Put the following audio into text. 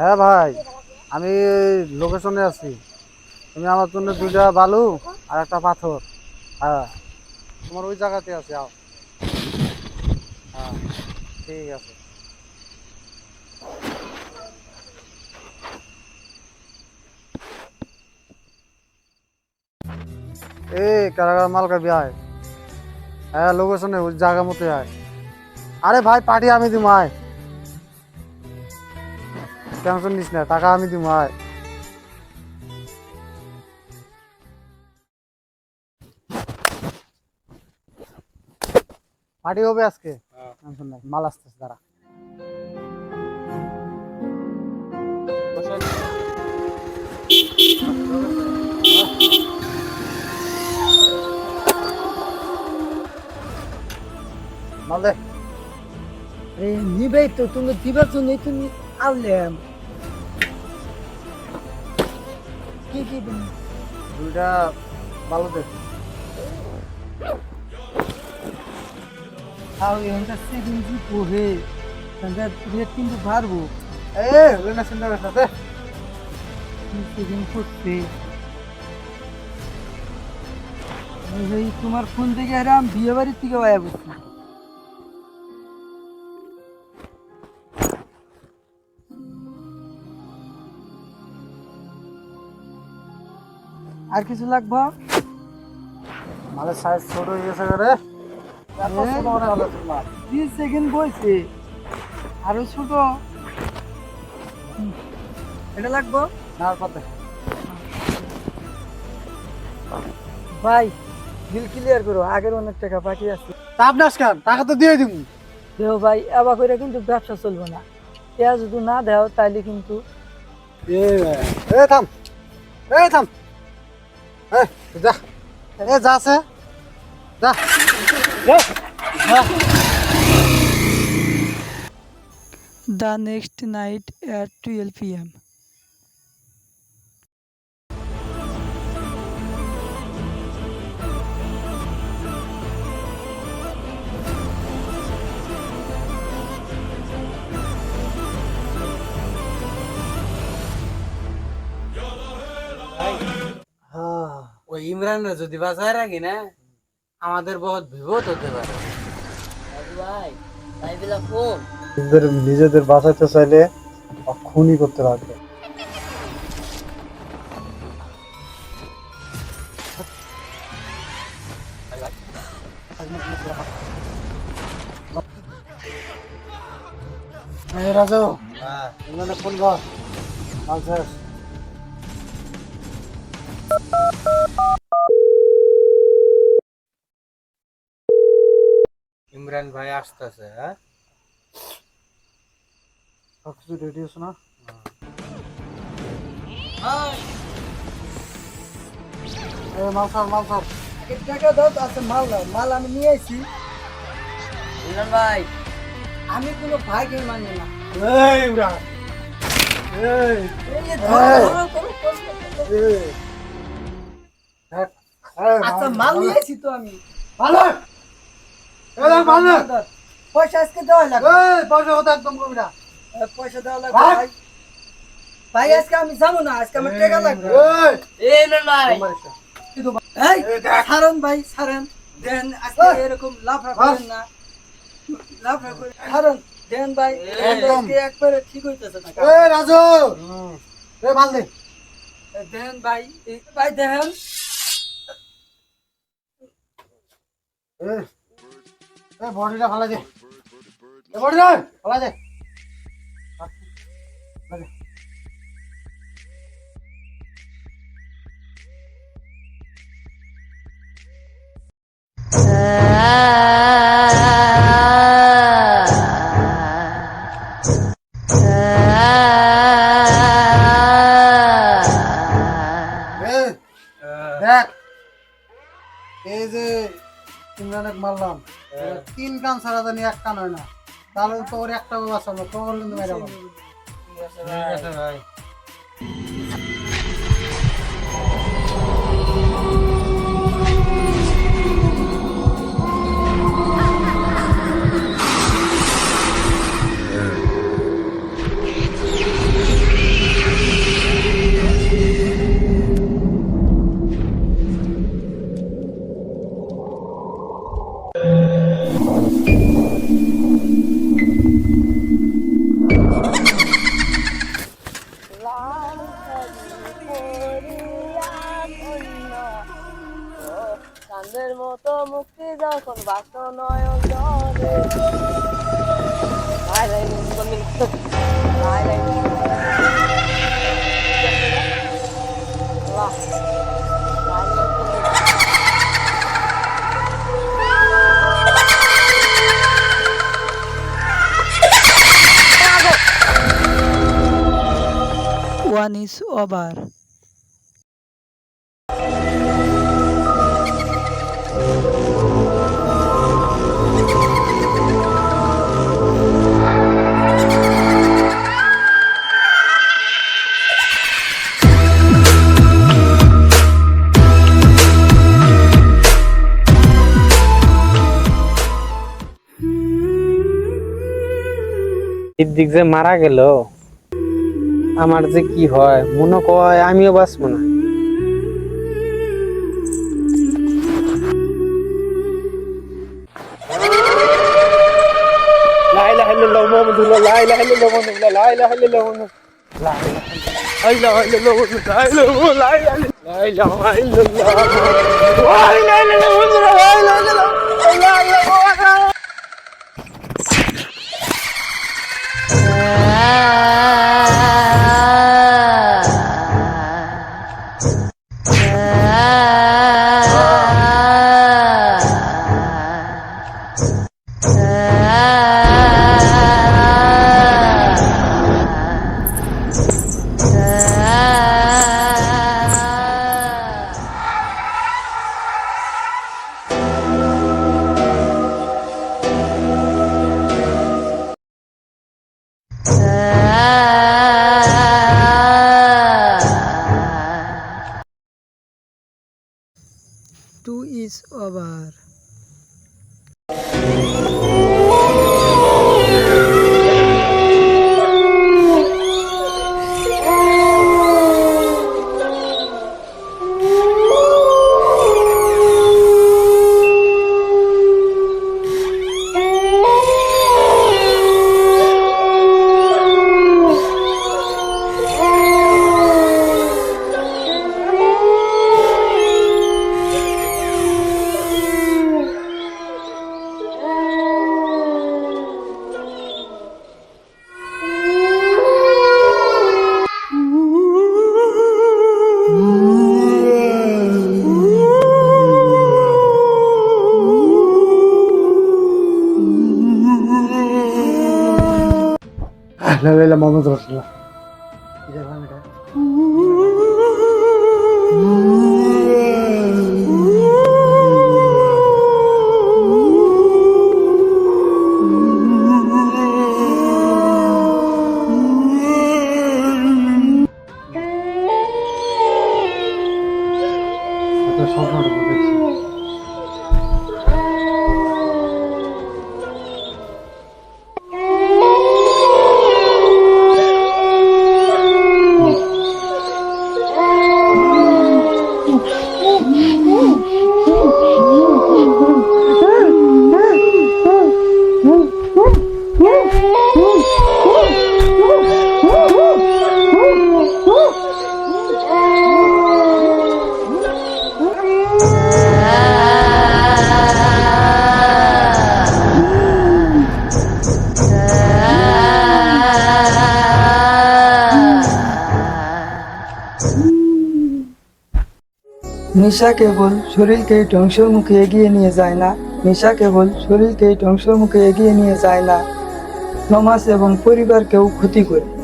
হ্যাঁ ভাই, আমি লোকেশনে আছি। তুমি আমার জন্য দুইটা বালু আর একটা পাথর। হ্যাঁ তোমার ওই জায়গাতে আছে, আও। হ্যাঁ ঠিক আছে। এ কারাগার মালকা আয় হ্যাঁ লোকেশনে ওই জায়গা মতো আয় আরে ভাই পার্টি আমি দিব, আয়। টেনশন নিস না টাকা আমি দিব আয়। পার্টি হবে আজকে? টেনশন নাই মাল আসতেছে দাঁড়া। মাল দে। নিবেই তো তুমি দিবার জন্যই তুমি আনলাম। কি কি দিন দুইটা ভালো দে আর এখানকার সেকেন্ড জি পোহে এখানকার রেট কিন্তু বাড়বো। এ ওই না চিন্তা করিস না দে সেকেন্ড করছে এই তোমার ফোন থেকে আরে বিয়ে বাড়ির থেকে আয়া বলছি আর কিছু লাগবে? মালের সাইজ ছোট হয়ে গেছে রে মনে সেকেন্ড বইছে। আরও ছোট। এটা লাগবো? না ভাই। বিল ক্লিয়ার করো আগের অনেক টাকা বাকি আছে। তাপ নাস কেন টাকা তো দিয়ে দিব। ভাই এবার করে কিন্তু ব্যবসা চলবে না। পেঁয়াজ যদি না দেও তাইলে কিন্তু এ থাম। এ থাম। যা এ যা আছে যা the next night at 12 p.m. ওই ইমরানরা যদি বাঁচায় রাখি না আমাদের বহুত বিপদ হতে পারে। ভাই ভাই বিলা ফোন নিজেদের নিজেদের বাঁচাইতে চাইলে খুনই করতে লাগবে। রাজু এখানে ফোন কর আচ্ছা ইমরান ভাই আসতেছে হ্যাঁ? সব রেডি আছে না? মাল সর মাল সর। টাকা দাও আছে মাল মাল আমি নিয়ে আইছি। ভাই আমি কোনো ভাইকে মানি না। এই এই। আচ্ছা মাল নিয়ে আইছি তো আমি। ভালো পয়সা আজকে দেওয়া লাগবে। এই পয়সা কথা একদম কবি না। পয়সা দেওয়া লাগবে ভাই। ভাই আজকে আমি যাব না আজকে আমার টাকা লাগবে। এই। এই ভাই। এই এই ভাই সারেন। দেন আজকে এরকম লাফা করেন না। লাফা করে সারন দেন ভাই একদম। আজকে একবারে ঠিক হইতেছে না। এই রাজু! এই ভালো দে। দেন ভাই এই ভাই দেন। এই বডিটা ফালা দে। এই বডিটা দে দেখ এই যে ইমরানের মারলাম। তিন কান ছাড়া জানি এক কান হয় না। তাহলে তো ওর একটা চলো তোমার কিন্তু মেরে ঠিক আছে ভাই। যখন বাস নয়ন জলে লাই লাই নুন লাই লাই বাহ লাই লাই ওয়ান ইজ ওভার সিদ্দিক যে মারা গেল, আমার যে কি হয়? মনে কয়, আমিও বাঁচবো না। লা ইলাহা ইল্লাল্লাহ মুহাম্মাদুর is over la la la Muhammed Resulullah. Bir devam edelim. Arkadaşlar var burada. নেশা কেবল শরীরকে ধ্বংসের মুখে এগিয়ে নিয়ে যায় না। নিশা কেবল শরীরকে ধ্বংসের মুখে এগিয়ে নিয়ে যায় না। সমাজ এবং পরিবারকেও ক্ষতি করে।